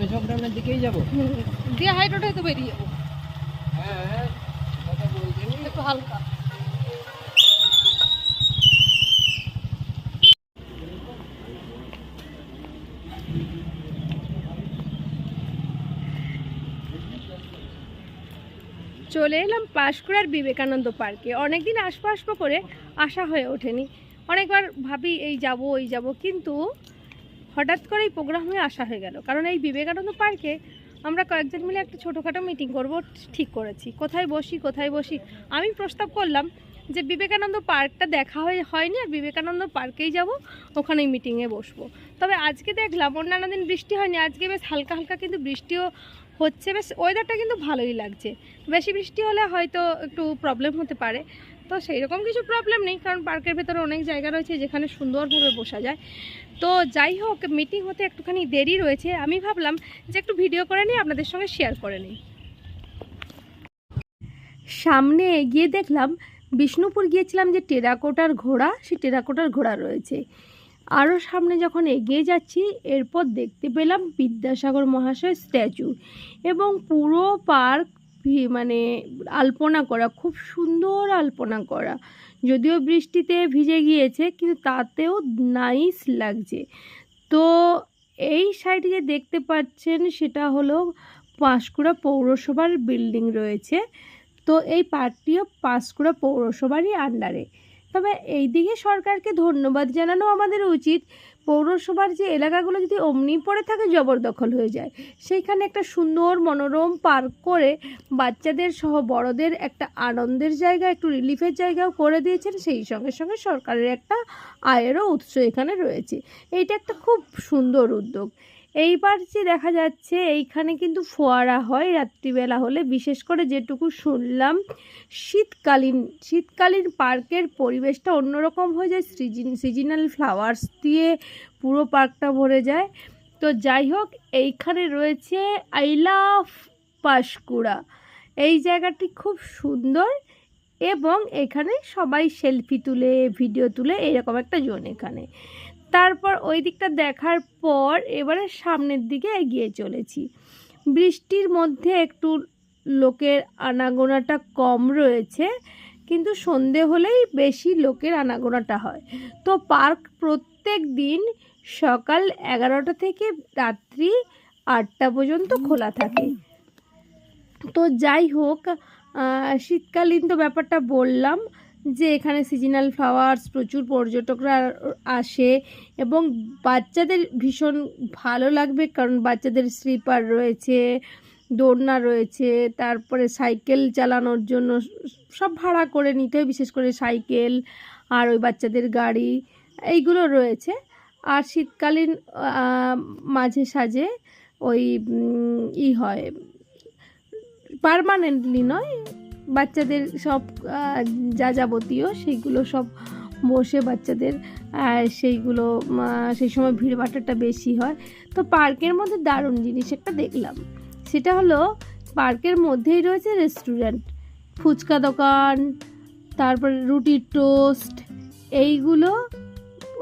মেসক গ্রামের দিকেই যাব। দিয়ে হাই রোডে তো বেরিয়ে যাব। হ্যাঁ একটু হালকা। চলে এলাম পাঁশকুড়ার বিবেকানন্দ পার্কে। অনেকদিন আসব আসব করে আসা হয়ে ওঠেনি। অনেকবার ভাবি এই যাব এই যাব কিন্তু হঠাৎ করে এই প্রোগ্রাম আসা হয়ে গেল। কারণ এই বিবেকানন্দ পার্কে আমরা কয়েকজন মিলে একটা ছোটোখাটো মিটিং করব, ঠিক করেছি। কোথায় বসি কোথায় বসি? আমি প্রস্তাব করলাম যে বিবেকানন্দ পার্কটা দেখা হয়ে হয়নি আর বিবেকানন্দ পার্কেই যাব, ওখানেই মিটিংয়ে বসবো। তবে আজকে দেখলাম অন্যান্য দিন বৃষ্টি হয়নি, আজকে বেশ হালকা হালকা কিন্তু বৃষ্টিও হচ্ছে। বেশ ওয়েদারটা কিন্তু ভালোই লাগছে। বেশি বৃষ্টি হলে হয়তো একটু প্রবলেম হতে পারে। তো সেই রকম কিছু প্রবলেম নেই, কারণ পার্কের ভেতরে অনেক জায়গা রয়েছে যেখানে সুন্দরভাবে বসা যায়। তো যাই হোক মিটিং হতে একটুখানি দেরি রয়েছে। আমি ভাবলাম যে একটু ভিডিও করে নিই আপনাদের সঙ্গে শেয়ার করে নিই। সামনে এগিয়ে দেখলাম, বিষ্ণুপুর গিয়েছিলাম যে টেরাকোটার ঘোড়া, সেই টেরাকোটার ঘোড়া রয়েছে। আরও সামনে যখন এগিয়ে যাচ্ছি, এরপর দেখতে পেলাম বিদ্যাসাগর মহাশয় স্ট্যাচু এবং পুরো পার্ক মানে আলপনা করা, খুব সুন্দর আলপনা করা। যদিও বৃষ্টিতে ভিজে গিয়েছে, কিন্তু তাতেও নাইস লাগছে। তো এই সাইডে যে দেখতে পাচ্ছেন, সেটা হলো পাঁশকুড়া পৌরসভার বিল্ডিং রয়েছে। তো এই পার্কটিও পাঁশকুড়া পৌরসভারই আন্ডারে তবে এই দিকে সরকারকে ধন্যবাদ জানানো আমাদের উচিত পৌরসভার যে এলাকাগুলো যদি অমনি পড়ে থাকে জবরদখল হয়ে যায়, সেইখানে একটা সুন্দর মনোরম পার্ক করে বাচ্চাদের সহ বড়দের একটা আনন্দের জায়গা, একটু রিলিফের জায়গাও করে দিয়েছেন। সেই সঙ্গে সঙ্গে সরকারের একটা আয়েরও উৎস এখানে রয়েছে। এইটা একটা খুব সুন্দর উদ্যোগ। এইবার যে দেখা যাচ্ছে, এইখানে কিন্তু ফোয়ারা হয় রাত্রিবেলা হলে। বিশেষ করে যেটুকু শুনলাম, শীতকালীন শীতকালীন পার্কের পরিবেশটা অন্যরকম হয়ে যায়। সিজন, সিজনাল ফ্লাওয়ার্স দিয়ে পুরো পার্কটা ভরে যায়। তো যাই হোক, এইখানে রয়েছে আই লাভ পাশকুড়া। এই জায়গাটি খুব সুন্দর এবং এখানে সবাই সেলফি তুলে, ভিডিও তুলে, এরকম একটা জোন এখানে। তারপর ওই দিকটা দেখার পর এবারে সামনের দিকে এগিয়ে চলেছি। বৃষ্টির মধ্যে একটু লোকের আনাগোনাটা কম রয়েছে, কিন্তু সন্ধে হলেই বেশি লোকের আনাগোনাটা হয়। তো পার্ক প্রত্যেক দিন সকাল এগারোটা থেকে রাত্রি আটটা পর্যন্ত খোলা থাকে। তো যাই হোক শীতকালীন তো ব্যাপারটা বললাম যে এখানে সিজনাল ফ্লাওয়ার্স প্রচুর পর্যটকরা আসে এবং বাচ্চাদের ভীষণ ভালো লাগবে কারণ বাচ্চাদের স্লিপার রয়েছে, দোলনা রয়েছে, তারপরে সাইকেল চালানোর জন্য সব ভাড়া করে নিতে হয়, বিশেষ করে সাইকেল আর ওই বাচ্চাদের গাড়ি এইগুলো রয়েছে। আর শীতকালীন মাঝে সাঝে ওই ই হয় পারমানেন্টলি নয় বাচ্চাদের সব যা যাবতীয় সেইগুলো সব বসে বাচ্চাদের সেইগুলো সেই সময় ভিড় ভাট্টাটা বেশি হয়। তো পার্কের মধ্যে দারুণ জিনিস একটা দেখলাম। সেটা হলো পার্কের মধ্যেই রয়েছে রেস্টুরেন্ট। ফুচকা দোকান, তারপরে রুটি টোস্ট, এইগুলো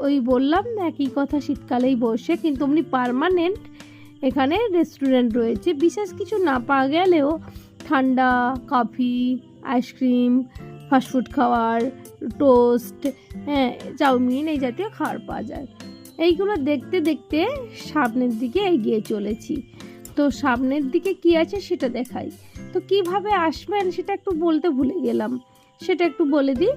ওই বললাম একই কথা শীতকালেই বসে, কিন্তু অমনি পারমানেন্ট এখানে রেস্টুরেন্ট রয়েছে। বিশেষ কিছু না পাওয়া গেলেও ঠান্ডা coffee ice cream fast food খাওয়ার টোস্ট হ্যাঁ চাউমিন এই জাতীয় খাবার পাওয়া যায়। এইগুলো দেখতে দেখতে সামনের দিকে এগিয়ে চলেছি। তো সামনের দিকে কি আছে সেটা দেখাই। তো কীভাবে আসবেন সেটা একটু বলতে ভুলে গেলাম। সেটা একটু বলে দিই।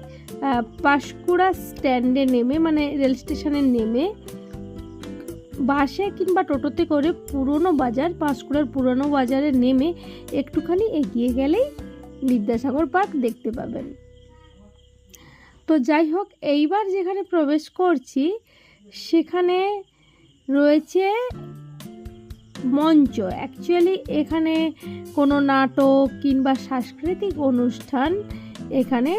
পাঁশকুড়া স্ট্যান্ডে নেমে মানে রেল স্টেশনে নেমে বাসে কিংবা টোটোতে করে পুরনো বাজার, পাঁশকুড়ার পুরনো বাজারে নেমে একটুখানি এগিয়ে গেলেই বিদ্যাসাগর পার্ক দেখতে পাবেন। তো যাই হোক, এইবার যেখানে প্রবেশ করছি, সেখানে রয়েছে মঞ্চ। অ্যাকচুয়ালি এখানে কোনো নাটক কিংবা সাংস্কৃতিক অনুষ্ঠান এখানে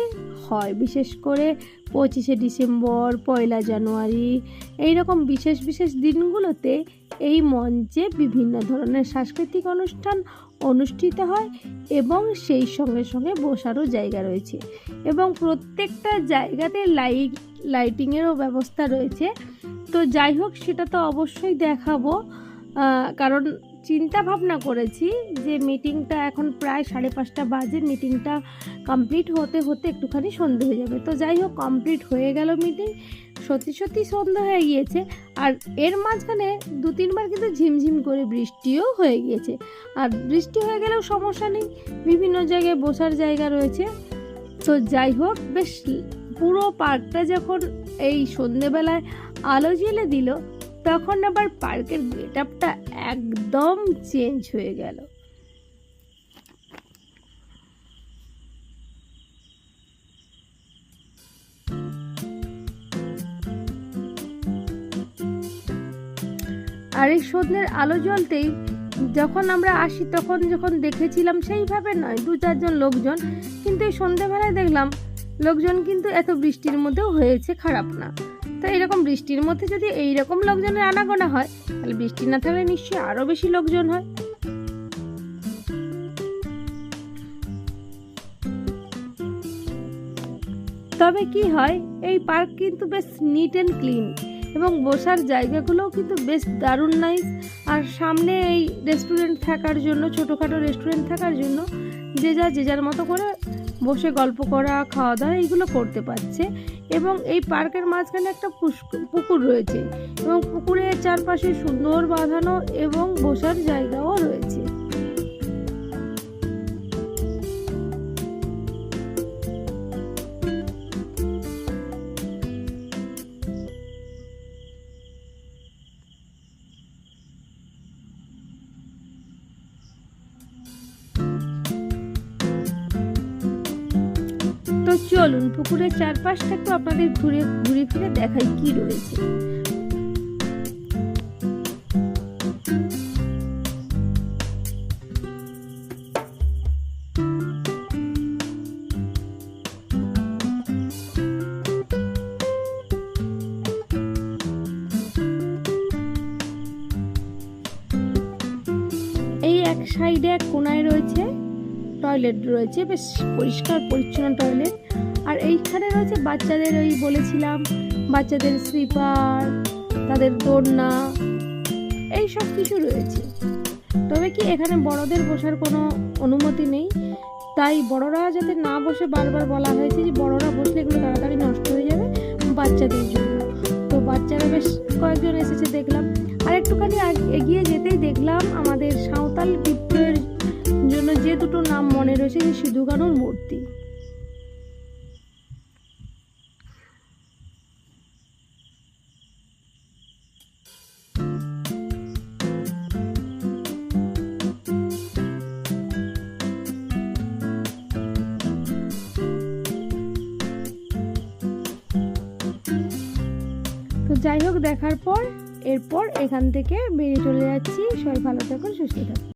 হয়। বিশেষ করে পঁচিশে ডিসেম্বর, পয়লা জানুয়ারি এই রকম বিশেষ বিশেষ দিনগুলোতে এই মঞ্চে বিভিন্ন ধরনের সাংস্কৃতিক অনুষ্ঠান অনুষ্ঠিত হয় এবং সেই সঙ্গে সঙ্গে বসারও জায়গা রয়েছে। এবং প্রত্যেকটা জায়গাতে লাইট, লাইটিংয়েরও ব্যবস্থা রয়েছে। তো যাই হোক, সেটা তো অবশ্যই দেখাবো। কারণ চিন্তা ভাবনা করেছি যে মিটিংটা এখন প্রায় সাড়ে পাঁচটা বাজে মিটিংটা কমপ্লিট হতে হতে একটুখানি সন্ধে হয়ে যাবে। তো যাই হোক কমপ্লিট হয়ে গেল মিটিং সত্যি সত্যি সন্ধ্যা হয়ে গিয়েছে। আর এর মাঝখানে দু তিনবার কিন্তু ঝিমঝিম করে বৃষ্টিও হয়ে গিয়েছে। আর বৃষ্টি হয়ে গেলেও সমস্যা নেই, বিভিন্ন জায়গায় বসার জায়গা রয়েছে। তো যাই হোক, বেশ পুরো পার্কটা যখন এই সন্ধেবেলায় আলো জ্বেলে দিল তখন আবার পার্কের গেট আপটা একদম চেঞ্জ হয়ে গেল। আর এই সন্ধ্যের আলো জ্বলতেই যখন আমরা আসি, তখন যখন দেখেছিলাম সেইভাবে নয়, দু চারজন লোকজন, কিন্তু এই সন্ধ্যেবেলায় দেখলাম লোকজন কিন্তু এত বৃষ্টির মধ্যেও হয়েছে খারাপ না। তো এরকম বৃষ্টির মধ্যে যদি এই রকম লোকজনের আনাগোনা হয়, তাহলে বৃষ্টি না থাকলে নিশ্চয়ই আরও বেশি লোকজন হয়। তবে কি হয়, এই পার্ক কিন্তু বেশ নিট অ্যান্ড ক্লিন এবং বসার জায়গাগুলোও কিন্তু বেশ দারুণ নাইস আর সামনে এই রেস্টুরেন্ট থাকার জন্য, ছোটোখাটো রেস্টুরেন্ট থাকার জন্য, যে যা, যে যার মতো করে বসে গল্প করা খাওয়া দাওয়া এইগুলো করতে পারছে এবং এই পার্কের মাঝখানে একটা পুকুর রয়েছে এবং পুকুরের চারপাশে সুন্দর বাঁধানো এবং বসার জায়গাও রয়েছে। তো চলুন, পুকুরের চারপাশটা একটু আপনাদের ঘুরে ঘুরে ফিরে দেখাই কি রয়েছে। এই এক সাইডে এক কোনায় রয়েছে টয়লেট রয়েছে, বেশ পরিষ্কার, পরিচ্ছন্ন টয়লেট আর এইখানে রয়েছে বাচ্চাদের ওই বলেছিলাম, বাচ্চাদের স্লিপার তাদের দোলনা, এই সব কিছু রয়েছে। তবে কি এখানে বড়দের বসার কোনো অনুমতি নেই? তাই বড়রা যাতে না বসে বারবার বলা হয়েছে যে বড়রা বসলে এগুলো তাড়াতাড়ি নষ্ট হয়ে যাবে বাচ্চাদের জন্য। তো বাচ্চারা বেশ কয়েকজন এসেছে দেখলাম। আর একটুখানি এগিয়ে যেতেই দেখলাম আমাদের দুটো নাম মনে রয়েছে যে সিধু কানুর মূর্তি। তো যাই হোক, দেখার পর, এরপর এখান থেকে বেরিয়ে চলে যাচ্ছি। সবাই ভালো থাকুন, সুস্থ থাকুন।